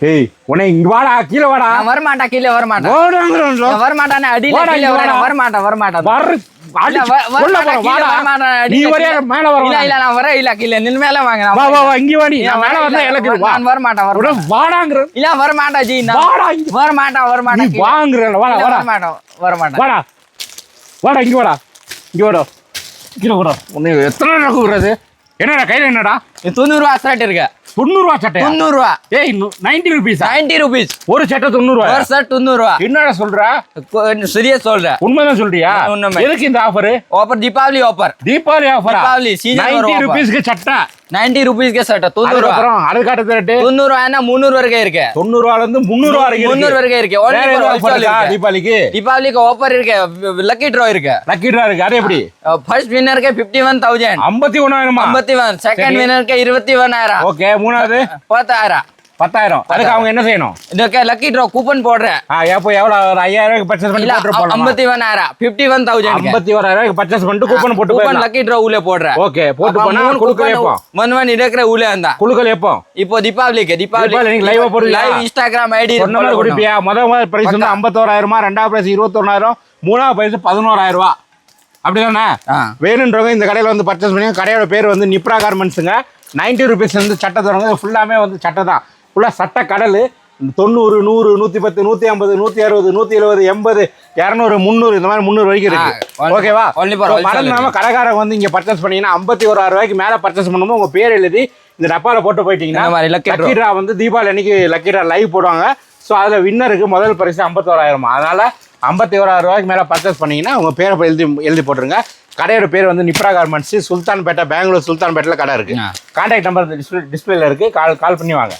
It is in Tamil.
ஏய் உன்னை இங்க வாடா கீழே வாடா. நான் வரமாட்டா கீழே வரமாட்டேன். ஓடுங்கிறோம் நான் வரமாட்டானே அடியில வாடா, கீழே வ- வாடா. நீ வரையா கீழே. மேல வர இல்ல இல்ல நான் வரேன் இல்ல கீழே நின்னு மேல வாங்க நான் வா வா வா. இங்க வாடி இல்ல, நான் மேல வரேன், வந்தா இல்ல, எனக்கு வா. நான் வாடாங்கிற வரமாட்டா ஜி நான் வாடா நீ கீழே. வாங்குறல வாடா வாடா. வரமாட்டேன் வரமாட்டேன். வாடா. வாடா இங்க வாடா. இங்க வாடா. கீழே வாடா. உன்னை எத்தனை ரூபா கூடுறது என்னடா கையில என்னடா? இது தொண்ணூறு ரூபா ஷர்ட் இருக்கு தொண்ணூறு ரூபா சட்டை தொண்ணூறு ரூபா ஏய் நைன்டி ருபீஸா நைன்டி ருபீஸ் ஒரு சட்டை தொண்ணூறு ஒரு ரூபாய் ஷர்ட் தொண்ணூறு ரூபா என்னடா சொல்ற சரியா உண்மைதான் சொல்றியா? உண்மை. எதுக்கு இந்த offer offer Deepavali offer Deepavali offer Deepavali ninety. ருபீஸ்க்கு சட்டை. நைன்டி ருபீஸ்க்கு ஷர்ட் தொண்ணூறு ரூபா அது ரேட்டு தொண்ணூறு ரூபாய்னா முந்நூறு வரைக்கும் இருக்கு. தொண்ணூறு ரூபால இருந்து முந்நூறு ரூபா முந்நூறு. வரைக்கும் இருக்கு. தீபாவளிக்கு? தீபாவளிக்கு ஆஃபர் இருக்கு. லக்கி ட்ரா இருக்கு. லக்கி டிரா இருக்கு. அது எப்படி? ஃபர்ஸ்ட் வின்னருக்கு ஃபிஃப்டி ஒன் தௌசண்ட் ஐம்பத்தி ஒண்ணாயிரமா? ஐம்பத்தி ஒன் செகண்ட். வின்னருக்கு இருபத்தி ஒன்னாயிரம் ஓகே மூணாவது? பத்தாயிரம். பத்தாயிரம். அதுக்கு அவங்க என்ன செய்யணும்? இதுக்கு லக்கி ட்ரா கூப்பன் போடுறேன். ஆ எப்போ எவ்வளவு ஒரு ஐயாயிரம் ரூபாய்க்கு பர்ச்சேஸ் பண்ணி போட்டு ஐம்பத்தி ஒன்னாயிரம் ஃபிஃப்டி ஒன் தௌசண்ட் ஐம்பத்தி ஓராயிரம் பர்ச்சேஸ் பண்ணிட்டு கூப்பன் போட்டு கூப்பன் லக்கி ட்ரா உள்ள போடுறேன். ஓகே போட்டு போனா குழுக்கள் எப்போ ஒன் ஒன் இருக்கிற உள்ள இருந்தா. குழுக்கள் எப்போ இப்போ தீபாவளிக்கு தீபாவளி நீங்க ஆ போடுவீங்களா? லைவ் இன்ஸ்டாகிராம் ஐடி சொன்ன மாதிரி குடிப்பியா? முதல் முதல் பிரைஸ் வந்து ஐம்பத்தோராயிரமா ரெண்டாவது பிரைஸ் இருபத்தொன்னாயிரம் மூணாவது பிரைஸ் பதினோராயிரம். ரூபா அப்படிதானே. வேணுன்றவங்க இந்த கடையில் வந்து பர்ச்சேஸ் பண்ணி கடையோட பேர் வந்து நிப்ரா கார்மெண்ட்ஸுங்க நைன்டி ருபீஸ் வந்து சட்டை தருவாங்க ஃபுல்லாமே வந்து சட்டை தான். ஃபுல்லாக சட்டை கடல் தொண்ணூறு நூறு நூற்றி பத்து நூற்றி ஐம்பது நூற்றி அறுபது நூற்றி எழுபது எண்பது இரநூறு முந்நூறு இந்த மாதிரி முந்நூறு வரைக்கும் இருக்கு. ஓகேவா மறந்துடாம கடைக்காரங்க வந்து இங்கே பர்ச்சேஸ் பண்ணீங்கன்னா ஐம்பத்தி ஓராயிரம் ரூபாய்க்கு மேலே பர்ச்சேஸ் பண்ணும்போது உங்கள் பேர் எழுதி இந்த டப்பாவில் போட்டு போயிட்டீங்கன்னா இந்த மாதிரி lucky draw. லக்கி ட்ரா வந்து தீபாவளி அன்னைக்கு லக்கி ட்ரா லைவ் போடுவாங்க. ஸோ அதில் வின்னருக்கு முதல் பரிசு ஐம்பத்தோராயிரமா அதனால ஐம்பத்தி ஓராயிரம் ரூபாய்க்கு மேலே பர்ச்சேஸ் பண்ணீங்கன்னா உங்கள் பேரை எழுதி எழுதி போட்டுருங்க. கடையோட பேர் வந்து நிப்ரா கார்மெண்ட்ஸ். சுல்தான்பேட்டை பெங்களூர் சுல்தான்பேட்டில் கடை இருக்கு. ஆ. கான்டாக்ட் நம்பர் டிஸ்பிளே டிஸ்பிளேல இருக்கு. கால் கால் பண்ணி வாங்க.